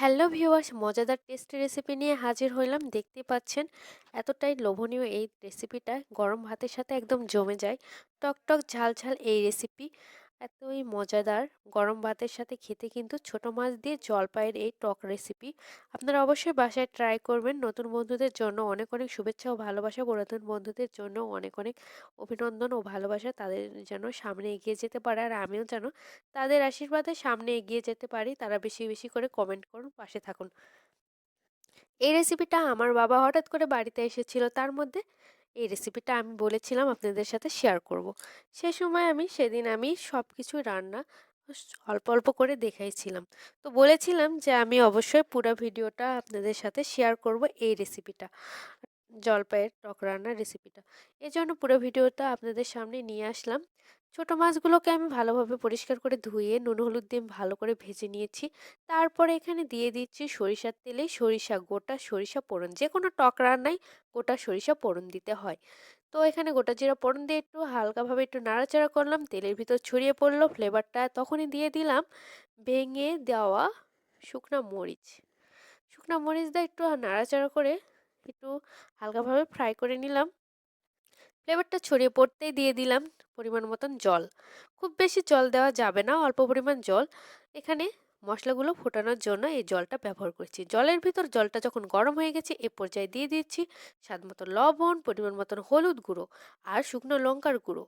Hello viewers, মজাদার tasty recipe নিয়ে হাজির হইলাম। দেখতে পাচ্ছেন, এতটাই লোভনীয় এই রেসিপিটা। গরম ভাতের সাথে একদম জমে যায়। টক টক ঝাল ঝাল এই রেসিপি। এতই মজাদার। গরম ভাতের সাথে খেতে কিন্তু ছোট মাছ দিয়ে জলপাইয়ের এই টক রেসিপি আপনারা অবশ্যই বাসায় ট্রাই করবেন। নতুন বন্ধুদের জন্য অনেক অনেক শুভেচ্ছা ও ভালোবাসা। পুরাতন বন্ধুদের জন্য অনেক অনেক অভিনন্দন ও ভালোবাসা তাদের যেন সামনে এগিয়ে যেতে পারে। আর আমিও যেন তাদের আশীর্বাদে সামনে এগিয়ে যেতে পারি। তারা বেশি বেশি করে কমেন্ট করুন, পাশে থাকুন। এই রেসিপিটা আমার বাবা হঠাৎ করে বাড়িতে এসেছিল। তার মধ্যে এই রেসিপিটা আমি বলেছিলাম আপনাদের সাথে শেয়ার করব। সে সময় আমি সেদিন আমি সব কিছু রান্না অল্প অল্প করে দেখাইছিলাম। তো বলেছিলাম যে আমি অবশ্যই পুরো ভিডিওটা আপনাদের সাথে শেয়ার করব এই রেসিপিটা জলপাইয়ের টক রান্নার রেসিপিটা এই জন্য পুরো ভিডিওটা আপনাদের সামনে নিয়ে আসলাম। ছোট মাছগুলোকে আমি ভালোভাবে পরিষ্কার করে ধুয়ে নুন, হলুদ দিয়ে ভালো করে ভেজে নিয়েছি। তারপরে এখানে দিয়ে দিচ্ছি সরিষার তেলে সরিষা গোটা সরিষা পোড়ন যে কোনো টক রান্নায় গোটা সরিষা পোড়ন দিতে হয়। তো এখানে গোটা জিরা পোড়ন দিয়ে একটু হালকাভাবে একটু নাড়াচাড়া করলাম, তেলের ভিতর ছড়িয়ে পড়ল ফ্লেভারটা তখনই দিয়ে দিলাম। ভেঙে দেওয়া শুকনা মরিচ শুকনা মরিচ দিয়ে একটু নাড়াচাড়া করে একটু হালকাভাবে ফ্রাই করে নিলাম। ফ্লেভারটা ছড়িয়ে পড়তেই দিয়ে দিলাম। পরিমাণ মতন জল। খুব বেশি জল দেওয়া যাবে না, অল্প পরিমাণ জল। এখানে মশলাগুলো ফোটানোর জন্য এই জলটা ব্যবহার করছি। জলের ভিতর জলটা যখন গরম হয়ে গেছে, এ পর্যায়ে দিয়ে দিচ্ছি স্বাদ মতো লবণ, পরিমাণ মতন হলুদ গুঁড়ো আর শুকনো লঙ্কার গুঁড়ো।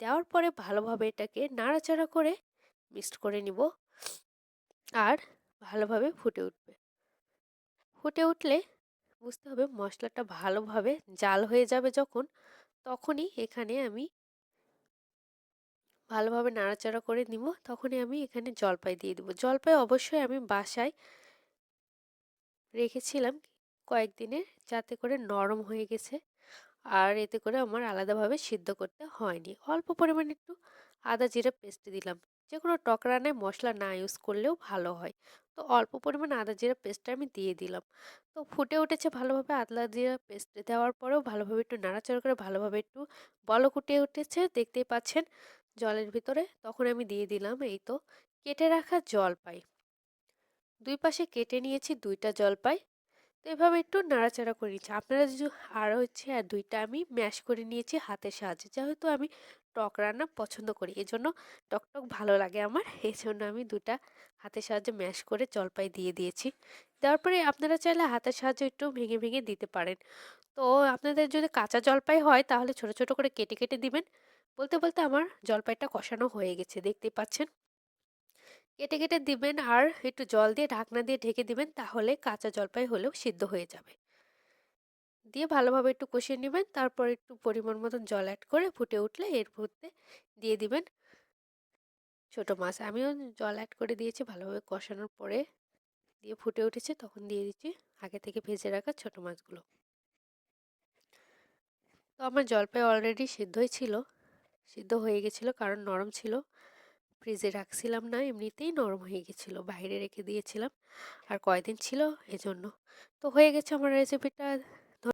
দেওয়ার পরে ভালোভাবে এটাকে নাড়াচাড়া করে মিক্সড করে নিব আর ভালোভাবে ফুটে উঠবে। ফুটে উঠলে বুঝতে হবে মশলাটা ভালোভাবে জাল হয়ে যাবে যখন, তখনই এখানে আমি ভালোভাবে নাড়াচাড়া করে নিব, তখনই আমি এখানে জলপাই দিয়ে দেবো। জলপাই অবশ্যই আমি বাসায় রেখেছিলাম কয়েকদিনের যাতে করে নরম হয়ে গেছে আর এতে করে আমার আলাদাভাবে সিদ্ধ করতে হয়নি। অল্প পরিমাণে একটু আদা জিরা পেস্ট দিলাম। যে কোনো টক রান্নায় মশলা না ইউজ করলেও ভালো হয়। তো অল্প পরিমাণ আদা জিরা পেস্টটা আমি দিয়ে দিলাম। তো ফুটে উঠেছে ভালোভাবে আদা জিরা পেস্ট দেওয়ার পরেও ভালোভাবে একটু নাড়াচাড়া করে ভালোভাবে একটু বলক উঠে উঠেছে, দেখতেই পাচ্ছেন। জলের ভিতরে, তখন আমি দিয়ে দিলাম এই তো কেটে রাখা জলপাই দুই পাশে কেটে নিয়েছি দুইটা জলপাই তো এভাবে একটু নাড়াচাড়া করে নিচ্ছি। আপনারা যদি আরও হচ্ছে আর দুইটা আমি ম্যাশ করে নিয়েছি হাতের সাহায্যে। যেহেতু আমি টক রান্না পছন্দ করি, এজন্য টক টক ভালো লাগে আমার। এই জন্য আমি দুটা হাতের সাহায্যে ম্যাশ করে জলপাই দিয়ে দিয়েছি। দেওয়ার পরে আপনারা চাইলে হাতের সাহায্যে একটু ভেঙে ভেঙে দিতে পারেন। তো আপনাদের যদি কাঁচা জলপাই হয়, তাহলে ছোট ছোট করে কেটে কেটে দিবেন। বলতে বলতে আমার জলপাইটা কষানো হয়ে গেছে দেখতে পাচ্ছেন। কেটে কেটে দিবেন আর একটু জল দিয়ে ঢাকনা দিয়ে ঢেকে দিবেন, তাহলে কাঁচা জলপাই হলেও সিদ্ধ হয়ে যাবে। দিয়ে ভালোভাবে একটু কষিয়ে নেবেন, তারপর একটু পরিমাণ মতন জল অ্যাড করে ফুটে উঠলে এর মধ্যে দিয়ে দিবেন ছোট মাছ। আমিও জল অ্যাড করে দিয়েছি, ভালোভাবে কষানোর পরে দিয়ে ফুটে উঠেছে, তখন দিয়ে দিচ্ছি আগে থেকে ভেজে রাখা ছোট মাছগুলো। তো আমার জলপাই অলরেডি সিদ্ধই ছিল। সিদ্ধ হয়ে গেছিল। কারণ নরম ছিল। ফ্রিজে রাখছিলাম না, এমনিতেই নরম হয়ে গেছিল। বাইরে রেখে দিয়েছিলাম। আর কয়দিন ছিল? এজন্য। তো হয়ে গেছে আমার রেসিপিটা